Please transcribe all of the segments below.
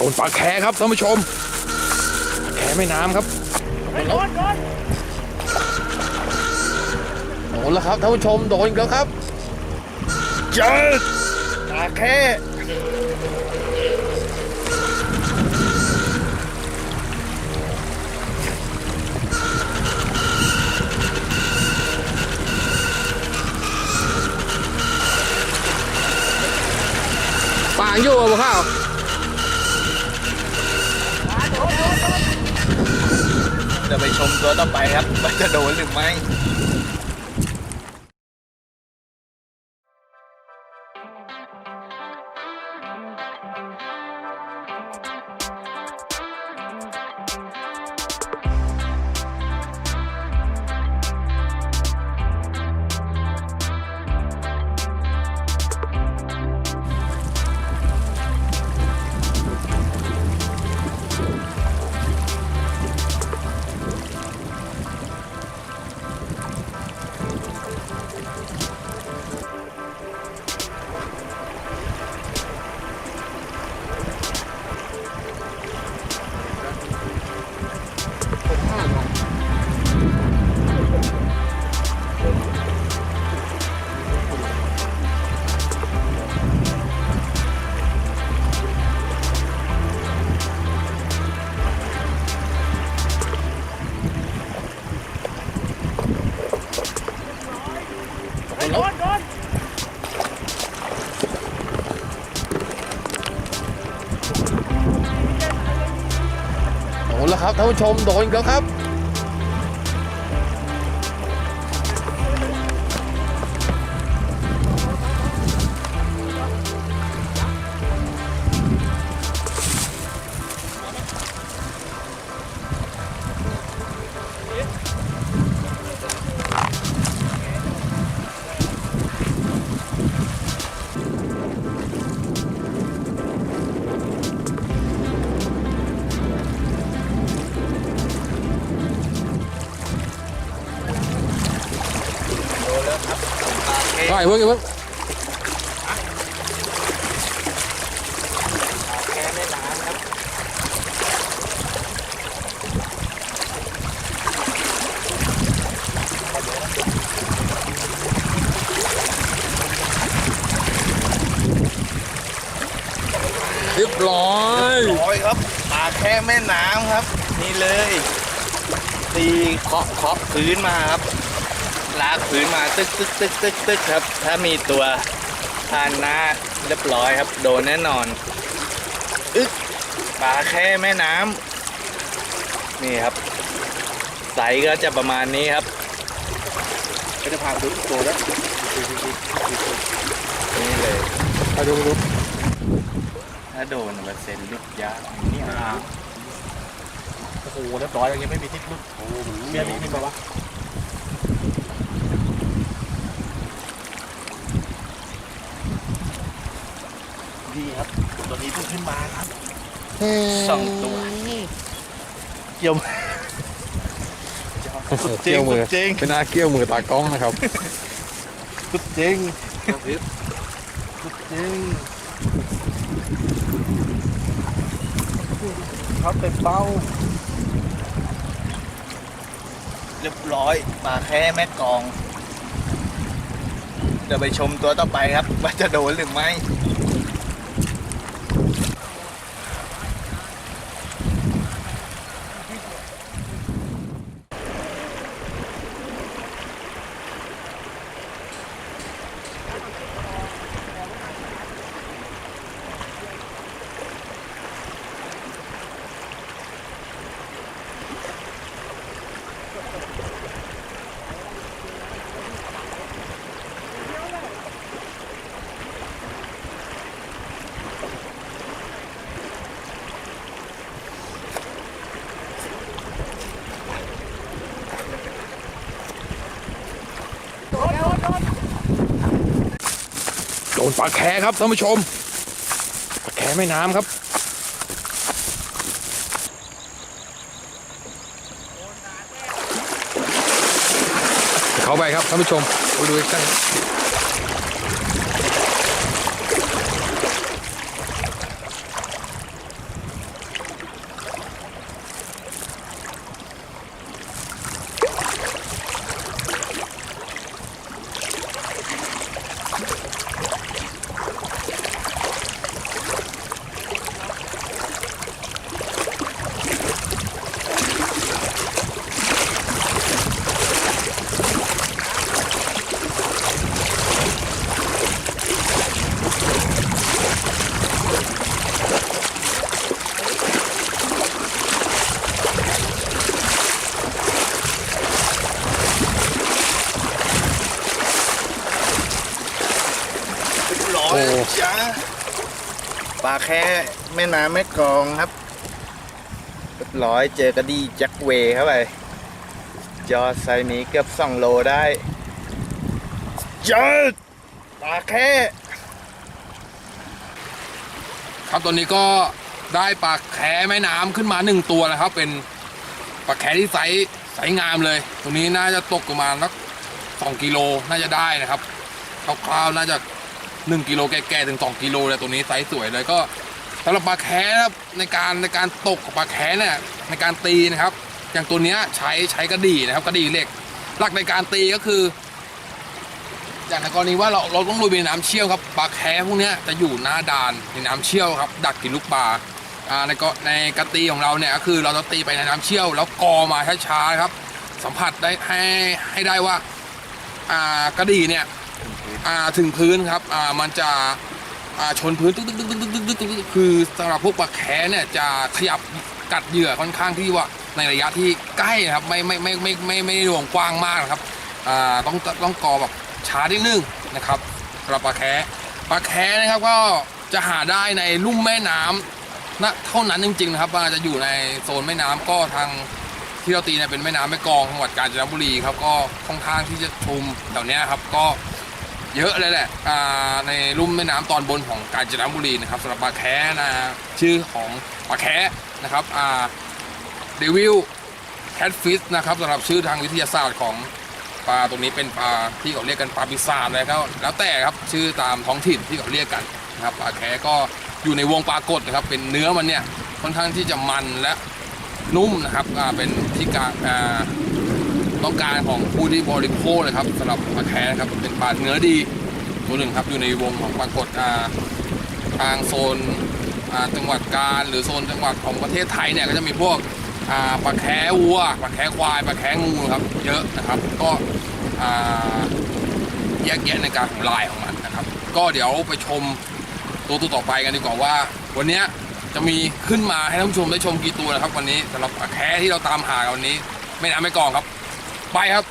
โดนปลาแคครับท่านผู้ชมแคแม่น้ำครับโดนแล้วครับท่านผู้ชมโดนอีกแล้วครับเจอปลาแคปางอยู่บ่ข้าว เดี๋ยวไปชมตัวต่อไปครับว่าจะโดนหรือไม่ ล้วครับท่านผู้ชมโดนแล้วครับ ไปเพิ่งเพิ่งแค่ไม่น้ำครับเรียบร้อยร้อยครับปลาแค่แม่น้ำครับ นี่เลยตีเคาะเคาะพื้นมาครับ ลากพื้นมาตึกตึกตึกตึกตึกครับ ถ้ามีตัวทานหน้าเรียบร้อยครับ โดนแน่นอนอึกปลาแค่แม่น้ำนี่ครับไซส์ก็จะประมาณนี้ครับก็จะพาไปดูตัวแล้วนี่เลยไปดูดูถ้าโดนเปอร์เซ็นต์ลุกยากเนี่ยโอ้โหเรียบร้อยยังไม่มีทิศลุกโอ้โหเมียมีมีป่าวะ ดีครับ ตั วนี้เพิ่งขึ้นมาครับ สองตัว เกี่ยวสุดจริเกี้งยวมืสุอดจริงเป็นหน้าเกี้ยวมือตากล้องนะครับ สุดจริงสุดจริงเขาเป็นเป้า เรียบร้อยปลาแค่แม่กอง เดี๋ยวไปชมตัวต่อไปครับ ว่าจะโดนหรือไม่ ปลาแคครับท่านผู้ชมปลาแคแม่น้ำครับเข้าไปครับท่านผู้ชมไปดูใกล้ ปลาแค่แม่น้ำแม่กองครับเรียบร้อยเจอกระดีแจ็คเวย์เข้าไปยอไซนี้เกือบสองโลได้เจอปลาแค่ครับตอนนี้ก็ได้ปลาแคแม่น้ำขึ้นมาหนึ่งตัวนะครับ เป็นปลาแคที่ไซส์ไซส์งามเลยตรงนี้น่าจะตกประมาณสักสองกิโลน่าจะได้นะครับคร่าวๆน่าจะ หนึ่งกิโลแก่ๆถึงสองกิโลเลยตัวนี้ไซส์สวยเลยก็สำหรับปลาแคนะครับในการในการตกปลาแคเนี่ยในการตีนะครับ อย่างตัวเนี้ยใช้ใช้กระดี่นะครับกระดี่เหล็ก หลักในการตีก็คือ อย่างในกรณีว่าเราเราต้องลุยในน้ำเชี่ยวครับปลาแคพวกเนี้ยจะอยู่หน้าดานในน้ำเชี่ยวครับ ดักกินลูกปลาอ่าในก็ในกระตีของเราเนี่ยก็คือเราจะตีไปในน้ำเชี่ยว แล้วกอมาช้าๆครับ สัมผัสได้ให้ให้ได้ว่าอ่ากระดี่เนี่ย ถึงพื้นครับมันจะชนพื้นตึ๊กตึ๊กตึ๊กตึ๊กตึ๊กตึ๊กคือสำหรับพวกปลาแคเนี่ยจะขยับกัดเหยื่อค่อนข้างที่ว่าในระยะที่ใกล้ครับไม่ไม่ไม่ไม่ไม่ไม่ได้หลวงกว้างมากนะครับต้องต้องกอแบบช้านิดนึงนะครับสำหรับปลาแคปลาแคนะครับก็จะหาได้ในลุ่มแม่น้ำนะเท่านั้นจริงๆนะครับอาจจะอยู่ในโซนแม่น้ำก็ทางที่เราตีเนี่ยเป็นแม่น้ำแม่กองจังหวัดกาญจนบุรีครับก็ค่อนข้างที่จะชุมแถวนี้ครับก็ เยอะเลยแหละในลุ่มแม่น้ำตอนบนของกาญจนบุรีนะครับสำหรับปลาแคะนะชื่อของปลาแคะนะครับเดวิลแคทฟิชนะครับสำหรับชื่อทางวิทยาศาสตร์ของปลาตรงนี้เป็นปลาที่เขาเรียกกันปลาปีศาจเลยครับแล้วแต่ครับชื่อตามท้องถิ่นที่เขาเรียกกันนะครับปลาแคก็อยู่ในวงปลากดนะครับ เป็นเนื้อมันเนี่ยค่อนข้างที่จะมันและนุ่มนะครับเป็นที่การอ่า ต้องการของผู้ที่บริโภคเลยครับสำหรับปลาแคนครับเป็นปลาเนื้อดีตัวหนึ่งครับอยู่ในวงของปลากดอ่าทางโซนจังหวัดกาญหรือโซนจังหวัดของประเทศไทยเนี่ยก็จะมีพวกปลาแคะวัวปลาแคะควายปลาแคะงูครับ เยอะนะครับ ก็แยกแยะในการของลายของมันนะครับ ก็เดี๋ยวไปชมตัวตัวต่อไปกันดีกว่าว่า วันนี้จะมีขึ้นมาให้ท่านผู้ชมได้ชมกี่ตัวนะครับ วันนี้สำหรับปลาแคะที่เราตามหากันวันนี้ ไม่น้ำไม่กองครับ ไปครับ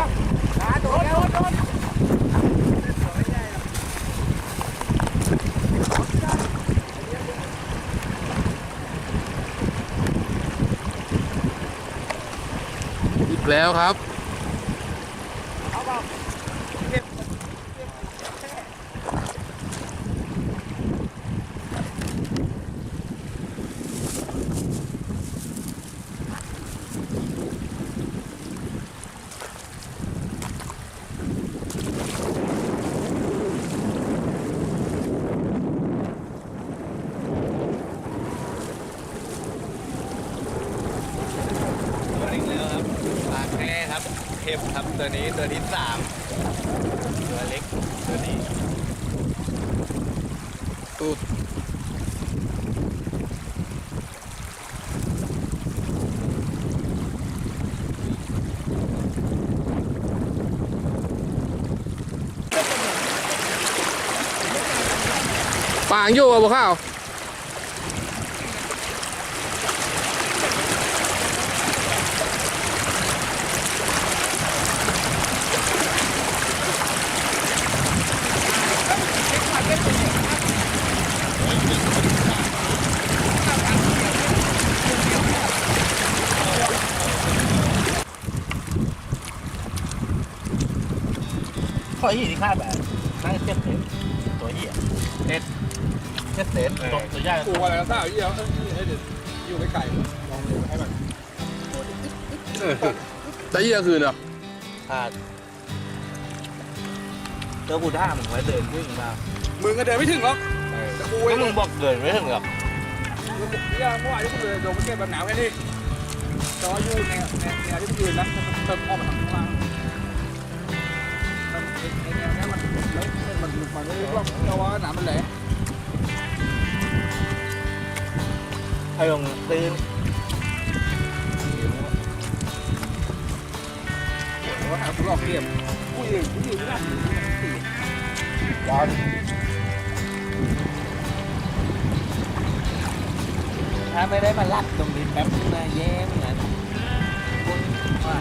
อีกแล้วครับ ตัวอีกแล้วครับปลาแค่ครับเข็มครับ ตัวนี้ตัวที่สามตัวเล็กตัวนี้ตูดปางอยู่อะบ่ข้าว ข้ อยี่ที่คาดแบบน่าจะเจ็ดเซนตัวยี่เจ็ดเจ็ดเซนตัวตัวใหญ่กูอะไรก็ทราบยี่เอาให้เด็ดอยู่ไม่ไกลลองเลยให้มันแต่ยี่คืนอะขาดตัวกูท่ามึงไว้เดินวิ่งมามึงก็เดินไม่ถึงหรอกแต่กูไม่เองมึงบอกเดินไม่ถึงหรอกที่เมื่อวานที่คุณเลยลงไปเก็บแบบหนาวแค่นี้จออยู่ในในแนวที่คุณยืนนะมันเติมออกมาทางข้างล่าง มันนไม่รู้อกเพราะว่าหนามมันแหลมให้ลงตื้นว่าหาคุณหลอกเก็บผู้ยืนผู้ยืนไม่ได้ตียาวถ้าไม่ได้มาลัดตรงนี้แป๊บนึงนะแย่เหมือนว่า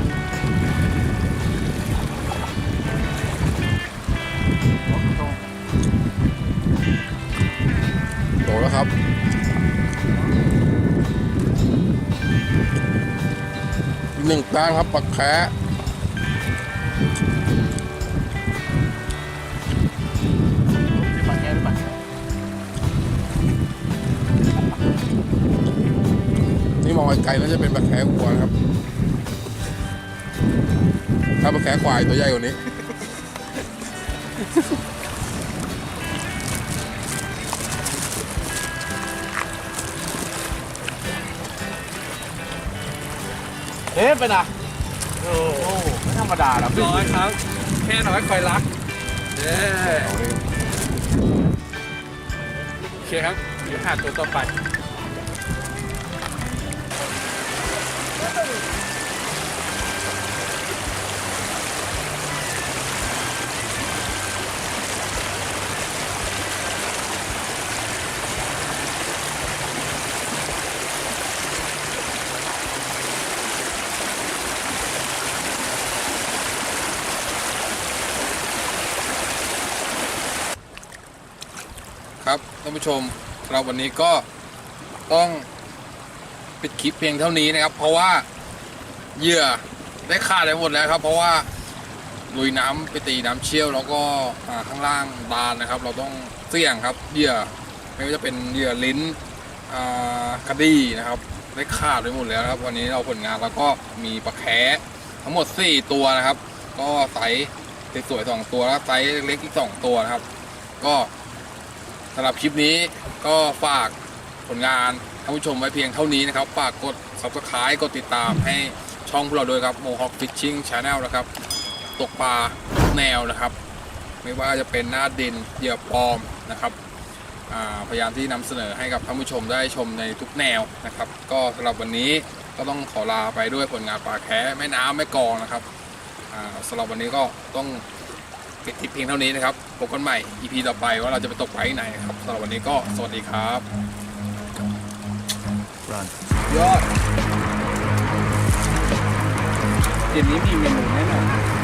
โตแล้วครับอีกหนึ่งด้านครับปักแค่นี่มองไกลๆแล้วจะเป็นปักแคะวัวนะครับ ถ้าปักแคะควายตัวใหญ่กว่านี้ เอ๊ะไปนะโอ้โหไม่ธรรมดาแล้วน้อยครับ แค่น้อยคอยรักเย้โอเคครับเดี๋ยวหาตัวต่อไปานผู้ชมเราวันนี้ก็ต้องปิดคลิปเพียงเท่านี้นะครับ เพราะว่าเหยื่อได้ขาดไปหมดแล้วครับ เพราะว่าลุยน้ำไปตีน้ำเชี่ยว แล้วก็ข้างล่างบานนะครับ เราต้องเสี่ยงครับเหยื่อไม่ว่าจะเป็นเหยื่อลิ้นอ่ากระดี่นะครับได้ขาดไปหมดแล้วครับวันนี้เราผลงานแล้วก็มีปลาแคทั้งหมด 4 ตัวนะครับ ก็ไซส์สวยๆสองตัวแล้วไซส์เล็กอีกสองตัวนะครับ ก็ำหรับคลิปนี้ก็ฝากผลงานท่านผู้ชมไว้เพียงเท่านี้นะครับ ฝากกด subscribe กดติดตามให้ช่องพวกเราด้วยครับ Mohawk Fishing Channel นะครับ ตกปลาทุกแนวนะครับ ไม่ว่าจะเป็นหน้าดินเหยื่อปลอมนะครับพยายามที่นำเสนอให้กับท่านผู้ชมได้ชมในทุกแนวนะครับ ก็สำหรับวันนี้ก็ต้องขอลาไปด้วยผลงานปลาแค้แม่น้ำแม่กองนะครับสำหรับวันนี้ก็ต้อง ปิดทริปเพียงเท่านี้นะครับพบกันใหม่ EP ต่อไปว่าเราจะไปตกปลาที่ไหนนะครับสำหรับวันนี้ก็สวัสดีครับยอดเย็นนี้มีเมนูแน่นอน